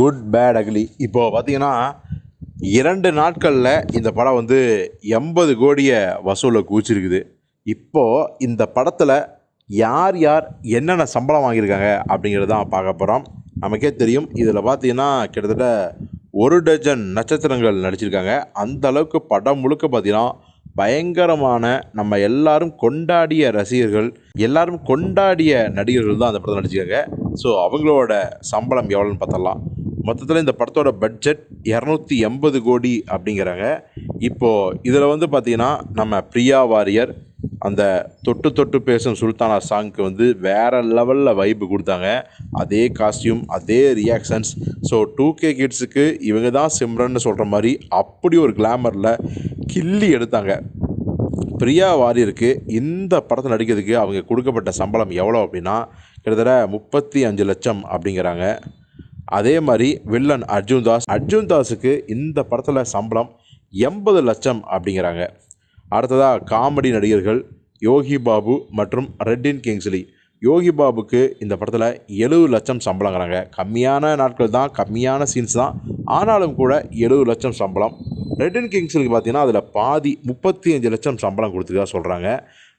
Good bad ugly இப்போது பார்த்தீங்கன்னா இரண்டு நாட்களில் இந்த படம் வந்து எண்பது கோடியை வசூலை குவிச்சிருக்குது. இப்போது இந்த படத்தில் யார் யார் என்னென்ன சம்பளம் வாங்கியிருக்காங்க அப்படிங்கிறது தான் பார்க்க போகிறோம் நமக்கே தெரியும் இதில் பார்த்தீங்கன்னா கிட்டத்தட்ட ஒரு டஜன் நட்சத்திரங்கள் நடிச்சிருக்காங்க. அந்த அளவுக்கு படம் முழுக்க பார்த்தீங்கன்னா பயங்கரமான நம்ம எல்லாரும் கொண்டாடிய ரசிகர்கள் எல்லாரும் கொண்டாடிய நடிகர்கள் தான் அந்த படத்தில் நடிச்சிருக்காங்க. ஸோ அவங்களோட சம்பளம் எவ்வளோன்னு பார்த்தலாம். மொத்தத்தில் இந்த படத்தோட பட்ஜெட் இரநூத்தி எண்பது கோடி அப்படிங்கிறாங்க. இப்போது இதில் வந்து பார்த்திங்கன்னா நம்ம பிரியா வாரியர் அந்த தொட்டு தொட்டு பேசும் சுல்தானா சாங்க்கு வந்து வேறு லெவலில் வைப்பு கொடுத்தாங்க. அதே காஸ்டியூம் அதே ரியாக்ஷன்ஸ் ஸோ டூ கே கிட்ஸுக்கு இவங்க தான் சிம்ரன்னு சொல்கிற மாதிரி அப்படி ஒரு கிளாமரில் கிள்ளி எடுத்தாங்க. பிரியா வாரியருக்கு இந்த படத்தை நடிக்கிறதுக்கு அவங்க கொடுக்கப்பட்ட சம்பளம் எவ்வளோ அப்படின்னா கிட்டத்தட்ட முப்பத்தி அஞ்சு லட்சம் அப்படிங்கிறாங்க. அதே மாதிரி வில்லன் அர்ஜுன் தாஸ் அர்ஜுன் தாஸுக்கு இந்த படத்தில் சம்பளம் எண்பது லட்சம் அப்படிங்கிறாங்க. அடுத்ததாக காமெடி நடிகர்கள் யோகி பாபு மற்றும் ரெட்டின் கிங்ஸ்லி. யோகி பாபுக்கு இந்த படத்தில் எழுபது லட்சம் சம்பளங்கிறாங்க. கம்மியான நாட்கள் தான் கம்மியான சீன்ஸ் தான். ஆனாலும் கூட எழுபது லட்சம் சம்பளம் ரிட்டன் கிங்ஸுக்கு பார்த்தீங்கன்னா அதில் பாதி முப்பத்தி அஞ்சு லட்சம் சம்பளம் கொடுத்துக்கா சொல்கிறாங்க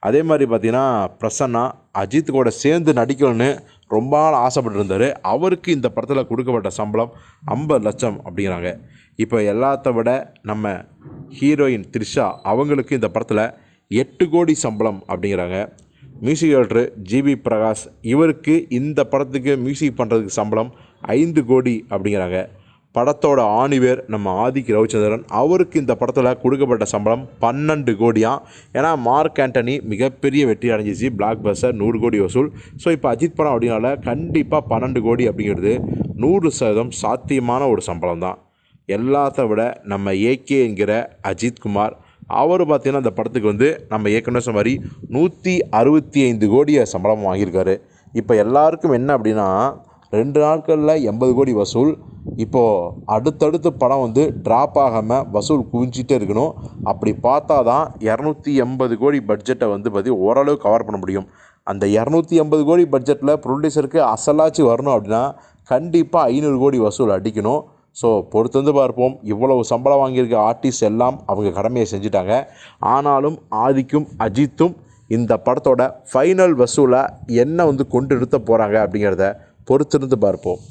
அதே மாதிரி பார்த்தீங்கன்னா பிரசன்னா அஜித் கூட சேர்ந்து நடிக்கணும்னு ரொம்ப நாள் ஆசைப்பட்டுருந்தார். அவருக்கு இந்த படத்தில் கொடுக்கப்பட்ட சம்பளம் ஐம்பது லட்சம் அப்படிங்கிறாங்க. இப்போ எல்லாத்த விட நம்ம ஹீரோயின் த்ரிஷா அவங்களுக்கு இந்த படத்தில் எட்டு கோடி சம்பளம் அப்படிங்கிறாங்க. மியூசிக் டைரக்டர் ஜிபி பிரகாஷ் இவருக்கு இந்த படத்துக்கு மியூசிக் பண்ணுறதுக்கு சம்பளம் ஐந்து கோடி அப்படிங்கிறாங்க. படத்தோட ஆணிவேர் நம்ம ஆதிக் ரவிச்சந்திரன். அவருக்கு இந்த படத்தில் கொடுக்கப்பட்ட சம்பளம் பன்னெண்டு கோடியாம் ஏன்னா மார்க் ஆண்டனி மிகப்பெரிய வெற்றி அடைஞ்சிச்சு. பிளாக் பஸ்டர் நூறு கோடி வசூல். ஸோ இப்போ அஜித் படம் அப்படின்னால கண்டிப்பாக பன்னெண்டு கோடி அப்படிங்கிறது நூறு சதவீதம் சாத்தியமான ஒரு சம்பளம் தான். எல்லாத்த விட நம்ம ஏகே என்கிற அஜித் குமார் அவர் பார்த்திங்கன்னா அந்த படத்துக்கு வந்து நம்ம ஏற்கனவே சொன்ன மாதிரி நூற்றி அறுபத்தி ஐந்து கோடியை சம்பளம் வாங்கியிருக்காரு. இப்போ எல்லாருக்கும் என்ன அப்படின்னா ரெண்டு நாட்களில் எண்பது கோடி வசூல். இப்போது அடுத்தடுத்து படம் வந்து ட்ராப் ஆகாமல் வசூல் குவிஞ்சிட்டே இருக்கணும். அப்படி பார்த்தா தான் இரநூத்தி எண்பது கோடி பட்ஜெட்டை வந்து பார்த்தி ஓரளவு கவர் பண்ண முடியும். அந்த இரநூத்தி எண்பது கோடி பட்ஜெட்டில் ப்ரொடியூசருக்கு அசலாச்சு வரணும் அப்படின்னா கண்டிப்பாக ஐநூறு கோடி வசூல் அடிக்கணும். ஸோ பொறுத்து வந்து பார்ப்போம். இவ்வளவு சம்பளம் வாங்கியிருக்க ஆர்டிஸ்ட் எல்லாம் அவங்க கடமையை செஞ்சுட்டாங்க. ஆனாலும் ஆதிக்கும் அஜித்தும் இந்த படத்தோட ஃபைனல் வசூலை என்ன வந்து கொண்டு நிறுத்த போகிறாங்க அப்படிங்கிறத பொறுத்திருந்து பார்ப்போம்.